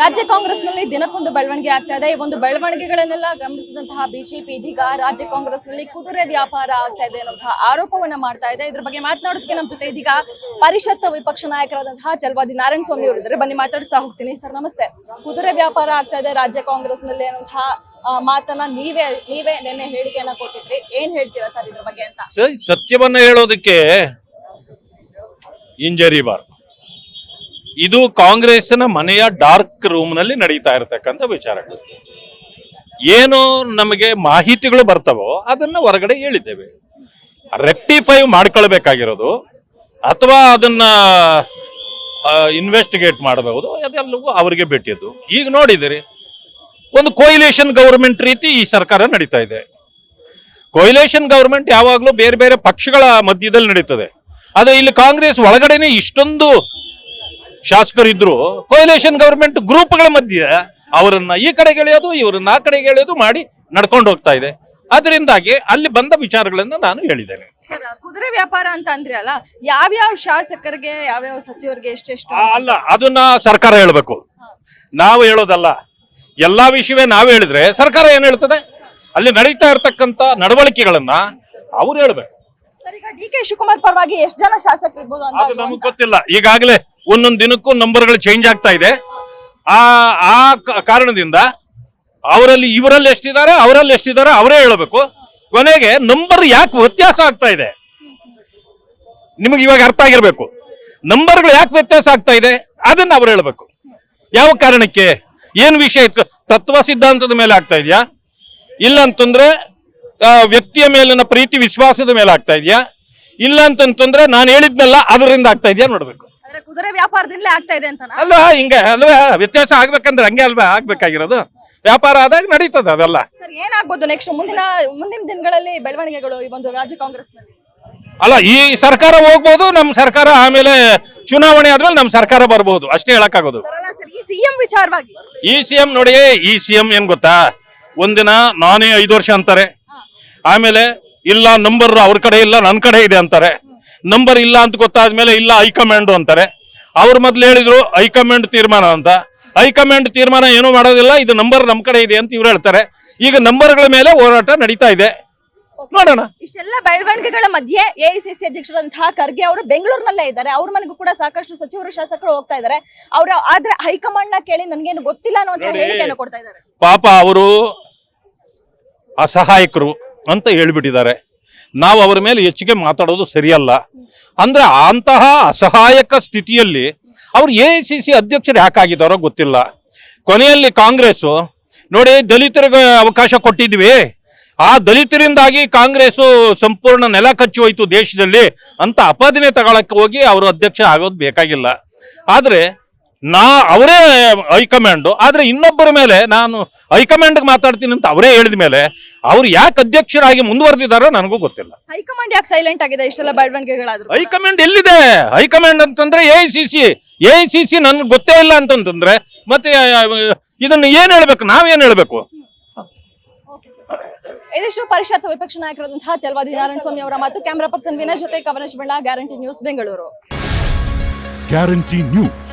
ರಾಜ್ಯ ಕಾಂಗ್ರೆಸ್ನಲ್ಲಿ ದಿನಕ್ಕೊಂದು ಬೆಳವಣಿಗೆ ಆಗ್ತಾ ಇದೆ. ಈ ಒಂದು ಬೆಳವಣಿಗೆಗಳನ್ನೆಲ್ಲ ಗಮನಿಸಿದಂತಹ ಬಿಜೆಪಿ ಇದೀಗ ರಾಜ್ಯ ಕಾಂಗ್ರೆಸ್ನಲ್ಲಿ ಕುದುರೆ ವ್ಯಾಪಾರ ಆಗ್ತಾ ಇದೆ ಅನ್ನುವಂತಹ ಆರೋಪವನ್ನ ಮಾಡ್ತಾ ಇದೆ. ಇದ್ರ ಬಗ್ಗೆ ಮಾತನಾಡೋದಕ್ಕೆ ನಮ್ಮ ಜೊತೆ ಇದೀಗ ಪರಿಷತ್ ವಿಪಕ್ಷ ನಾಯಕರಾದಂತಹ ಚಲವಾದಿ ನಾರಾಯಣ ಸ್ವಾಮಿ ಅವರು ಇದ್ದಾರೆ. ಬನ್ನಿ ಮಾತಾಡಿಸ್ತಾ ಹೋಗ್ತೀನಿ. ಸರ್, ನಮಸ್ತೆ. ಕುದುರೆ ವ್ಯಾಪಾರ ಆಗ್ತಾ ಇದೆ ರಾಜ್ಯ ಕಾಂಗ್ರೆಸ್ನಲ್ಲಿ ಅನ್ನುವಂತಹ ಮಾತನ್ನ ನೀವೇ ನೀವೇ ನಿನ್ನೆ ಹೇಳಿಕೆಯನ್ನ ಕೊಟ್ಟಿದ್ರಿ. ಏನ್ ಹೇಳ್ತೀರಾ ಸರ್ ಇದ್ರ ಬಗ್ಗೆ ಅಂತ? ಸತ್ಯವನ್ನ ಹೇಳೋದಕ್ಕೆ ಹಿಂಜರಿಬಾರ್ದು ಇದು ಕಾಂಗ್ರೆಸ್ನ ಮನೆಯ ಡಾರ್ಕ್ ರೂಮ್ನಲ್ಲಿ ನಡೀತಾ ಇರತಕ್ಕಂಥ ವಿಚಾರಗಳು. ಏನು ನಮಗೆ ಮಾಹಿತಿಗಳು ಬರ್ತವೋ ಅದನ್ನ ಹೊರಗಡೆ ಹೇಳಿದ್ದೇವೆ. ರೆಕ್ಟಿಫೈ ಮಾಡ್ಕೊಳ್ಬೇಕಾಗಿರೋದು ಅಥವಾ ಅದನ್ನ ಇನ್ವೆಸ್ಟಿಗೇಟ್ ಮಾಡಬಹುದು ಅದೆಲ್ಲವೂ ಅವರಿಗೆ ಬಿಟ್ಟಿದ್ದು. ಈಗ ನೋಡಿದಿರಿ, ಒಂದು ಕೊಯಿಲೇಷನ್ ಗೌರ್ಮೆಂಟ್ ರೀತಿ ಈ ಸರ್ಕಾರ ನಡೀತಾ ಇದೆ. ಕೊಯಿಲೇಷನ್ ಗೌರ್ಮೆಂಟ್ ಯಾವಾಗಲೂ ಬೇರೆ ಬೇರೆ ಪಕ್ಷಗಳ ಮಧ್ಯದಲ್ಲಿ ನಡೀತದೆ. ಆದರೆ ಇಲ್ಲಿ ಕಾಂಗ್ರೆಸ್ ಒಳಗಡೆನೆ ಇಷ್ಟೊಂದು ಶಾಸಕರಿದ್ರು ಕೊಯಿಲೇಷನ್ ಗವರ್ಮೆಂಟ್ ಗ್ರೂಪ್ಗಳ ಮಧ್ಯೆ ಅವರನ್ನ ಈ ಕಡೆಗೆ ಎಳೆಯೋದು ಇವರನ್ನ ಆ ಕಡೆಗೆ ಎಳೆಯೋದು ಮಾಡಿ ನಡ್ಕೊಂಡು ಹೋಗ್ತಾ ಇದೆ. ಅದರಿಂದಾಗಿ ಅಲ್ಲಿ ಬಂದ ವಿಚಾರಗಳನ್ನು ನಾನು ಹೇಳಿದ್ದೇನೆ. ಕುದುರೆ ವ್ಯಾಪಾರ ಅಂತ ಅಂದ್ರೆ ಅಲ್ಲ ಯಾವ್ಯಾವ ಶಾಸಕರಿಗೆ ಯಾವ್ಯಾವ ಸಚಿವರಿಗೆ ಎಷ್ಟೆಷ್ಟು? ಅಲ್ಲ ಅದನ್ನ ಸರ್ಕಾರ ಹೇಳ್ಬೇಕು. ನಾವು ಹೇಳೋದಲ್ಲ ಎಲ್ಲಾ ವಿಷಯವೇ ನಾವು ಹೇಳಿದ್ರೆ ಸರ್ಕಾರ ಏನ್ ಹೇಳ್ತದೆ? ಅಲ್ಲಿ ನಡೀತಾ ಇರ್ತಕ್ಕಂತ ನಡವಳಿಕೆಗಳನ್ನ ಅವ್ರು ಹೇಳ್ಬೇಕು. ಡಿ ಕೆ ಶಿವಕುಮಾರ್ ಪರವಾಗಿ ಎಷ್ಟು ಜನ ಶಾಸಕರು ಇರ್ಬೋದು ಅಂತ ನಮಗೆ ಗೊತ್ತಿಲ್ಲ. ಈಗಾಗಲೇ ಒಂದೊಂದು ದಿನಕ್ಕೂ ನಂಬರ್ಗಳು ಚೇಂಜ್ ಆಗ್ತಾ ಇದೆ. ಆ ಆ ಕಾರಣದಿಂದ ಅವರಲ್ಲಿ, ಇವರಲ್ಲಿ ಎಷ್ಟಿದ್ದಾರೆ ಅವರಲ್ಲಿ ಎಷ್ಟಿದ್ದಾರೆ ಅವರೇ ಹೇಳಬೇಕು. ಕೊನೆಗೆ ನಂಬರ್ ಯಾಕೆ ವ್ಯತ್ಯಾಸ ಆಗ್ತಾ ಇದೆ? ನಿಮಗೆ ಇವಾಗ ಅರ್ಥ ಆಗಿರ್ಬೇಕು. ನಂಬರ್ಗಳು ಯಾಕೆ ವ್ಯತ್ಯಾಸ ಆಗ್ತಾ ಇದೆ? ಅದನ್ನ ಅವ್ರು ಹೇಳಬೇಕು. ಯಾವ ಕಾರಣಕ್ಕೆ? ಏನು ವಿಷಯ ತತ್ವ ಸಿದ್ಧಾಂತದ ಮೇಲೆ ಆಗ್ತಾ ಇದೆಯಾ? ಇಲ್ಲ ಅಂತಂದ್ರೆ ವ್ಯಕ್ತಿಯ ಮೇಲಿನ ಪ್ರೀತಿ, ವಿಶ್ವಾಸದ ಮೇಲೆ ಆಗ್ತಾ ಇದೆಯಾ? ಇಲ್ಲ ಅಂತಂತಂದ್ರೆ ನಾನು ಹೇಳಿದ್ನಲ್ಲ, ಅದರಿಂದ ಆಗ್ತಾ ಇದೆಯಾ ನೋಡ್ಬೇಕು. ಕುದುರೆ ವ್ಯಾಪಾರದಿಂದಲೇ ಆಗ್ತಾ ಇದೆ ಅಂತ ಅಲ್ವಾ? ಹಿಂಗೆ ಅಲ್ವಾ? ವ್ಯತ್ಯಾಸ ಆಗ್ಬೇಕಂದ್ರೆ ಹಂಗೆ ಅಲ್ವಾ? ಆಗ್ಬೇಕಾಗಿರೋದು. ವ್ಯಾಪಾರ ಆದಾಗ ನಡೀತದ ಅದೆಲ್ಲ. ಸರ್ ಏನಾಗ್ಬೋದು ನೆಕ್ಸ್ಟ್ ಮುಂದಿನ ಮುಂದಿನ ದಿನಗಳಲ್ಲಿ ಬೆಳವಣಿಗೆಗಳು ಈ ಒಂದು ರಾಜ್ಯ ಕಾಂಗ್ರೆಸ್ನಲ್ಲಿ ಅಲ್ಲ ಈ ಸರ್ಕಾರ ಹೋಗ್ಬೋದು ನಮ್ ಸರ್ಕಾರ ಆಮೇಲೆ ಚುನಾವಣೆ ಆದ್ಮೇಲೆ ನಮ್ಮ ಸರ್ಕಾರ ಬರ್ಬೋದು. ಅಷ್ಟೇ ಹೇಳಕ್ಕಾಗೋದು. ಈ ಸಿಎಂ ವಿಚಾರವಾಗಿ. ಈ ಸಿ ಎಂ ನೋಡಿ ಈ ಸಿ ಎಂ ಏನ್ ಗೊತ್ತಾ? ಒಂದಿನ ನಾನೇ ಐದು ವರ್ಷ ಅಂತಾರೆ. ಆಮೇಲೆ ಇಲ್ಲ ನಂಬರ್ ಅವ್ರ ಕಡೆ ಇಲ್ಲ ನನ್ನ ಕಡೆ ಇದೆ ಅಂತಾರೆ. ನಂಬರ್ ಇಲ್ಲ ಅಂತ ಗೊತ್ತಾದ ಮೇಲೆ ಇಲ್ಲ ಹೈಕಮಾಂಡ್ ಅಂತಾರೆ. ಅವ್ರ ಮೊದ್ಲು ಹೇಳಿದ್ರು ಹೈಕಮಾಂಡ್ ತೀರ್ಮಾನ ಅಂತ. ಹೈಕಮಾಂಡ್ ತೀರ್ಮಾನ ಏನು ಮಾಡೋದಿಲ್ಲ ಇದು ನಂಬರ್ ನಮ್ಮ ಕಡೆ ಇದೆ ಅಂತ ಇವ್ರು ಹೇಳ್ತಾರೆ. ಈಗ ನಂಬರ್ಗಳ ಮೇಲೆ ಹೋರಾಟ ನಡೀತಾ ಇದೆ. ನೋಡೋಣ. ಇಷ್ಟೆಲ್ಲ ಬೆಳವಣಿಗೆಗಳ ಮಧ್ಯೆ ಎಐಸಿಸಿ ಅಧ್ಯಕ್ಷರಂತಹ ಖರ್ಗೆ ಅವರು ಬೆಂಗಳೂರಿನಲ್ಲೇ ಇದ್ದಾರೆ. ಅವ್ರ ಮನೆಗೂ ಕೂಡ ಸಾಕಷ್ಟು ಸಚಿವರು ಶಾಸಕರು ಹೋಗ್ತಾ ಇದ್ದಾರೆ. ಅವ್ರ ಆದ್ರೆ ಹೈಕಮಾಂಡ್ನ ಕೇಳಿ ನನ್ಗೇನು ಗೊತ್ತಿಲ್ಲ ಅನ್ನುವಂತ ನೋಡಿ. ಹೇಳಿಕೆಯನ್ನು ಕೊಡ್ತಾ ಇದ್ದಾರೆ. ಪಾಪ ಅವರು ಅಸಹಾಯಕರು ಅಂತ ಹೇಳ್ಬಿಟ್ಟಿದ್ದಾರೆ. ನಾವು ಅವರ ಮೇಲೆ ಹೆಚ್ಚಿಗೆ ಮಾತಾಡೋದು ಸರಿಯಲ್ಲ. ಅಂದ್ರೆ ಅಂತಹ ಅಸಹಾಯಕ ಸ್ಥಿತಿಯಲ್ಲಿ ಅವ್ರು ಎ ಸಿ ಸಿ ಅಧ್ಯಕ್ಷರು ಯಾಕಾಗಿದ್ದಾರೋ ಗೊತ್ತಿಲ್ಲ. ಕೊನೆಯಲ್ಲಿ ಕಾಂಗ್ರೆಸ್ ನೋಡಿ ದಲಿತರಿಗೆ ಅವಕಾಶ ಕೊಟ್ಟಿದ್ವಿ. ಆ ದಲಿತರಿಂದಾಗಿ ಕಾಂಗ್ರೆಸ್ ಸಂಪೂರ್ಣ ನೆಲ ಕಚ್ಚಿ ಹೋಯ್ತು ದೇಶದಲ್ಲಿ ಅಂತ ಅಪಾದನೆ ತಗೊಳಕ್ಕೆ ಹೋಗಿ ಅವರು ಅಧ್ಯಕ್ಷ ಆಗೋದು ಬೇಕಾಗಿಲ್ಲ. ಆದ್ರೆ ನಾ ಅವರೇ ಹೈಕಮಾಂಡ್ ಆದ್ರೆ ಇನ್ನೊಬ್ಬರ ಮೇಲೆ ನಾನು ಹೈಕಮಾಂಡ್ ಮಾತಾಡ್ತೀನಿ ಅಂತ ಅವರೇ ಹೇಳಿದ ಮೇಲೆ ಅವ್ರು ಯಾಕೆ ಅಧ್ಯಕ್ಷರಾಗಿ ಮುಂದುವರೆದಿದ್ದಾರೆ ನನಗೂ ಗೊತ್ತಿಲ್ಲ. ಹೈಕಮಾಂಡ್ ಯಾಕೆ ಸೈಲೆಂಟ್ ಆಗಿದೆ? ಇಷ್ಟೆಲ್ಲ ಬೆಳವಣಿಗೆಗಳಾದ್ರು ಹೈಕಮಾಂಡ್ ಎಲ್ಲಿದೆ? ಹೈಕಮಾಂಡ್ ಅಂತಂದ್ರೆ A C C A C C ನನ್ಗೆ ಗೊತ್ತೇ ಇಲ್ಲ ಅಂತಂತಂದ್ರೆ ಮತ್ತೆ ಇದನ್ನು ಇದನ್ನ ಏನ್ ಹೇಳ್ಬೇಕು? ನಾವೇನ್ ಹೇಳ್ಬೇಕು? ಇದಿಷ್ಟು ಪರಿಷತ್ ವಿಪಕ್ಷ ನಾಯಕರಾದಂತಹ ಚಲವಾದಿ ನಾರಾಯಣ ಸ್ವಾಮಿ ಅವರ ಮತ್ತು ಕ್ಯಾಮರಾ ಪರ್ಸನ್ ವಿನಯ್ ಜೊತೆ ಕವನಶ್ ಬಣ್ಣ guarantee news Bengaluru guarantee news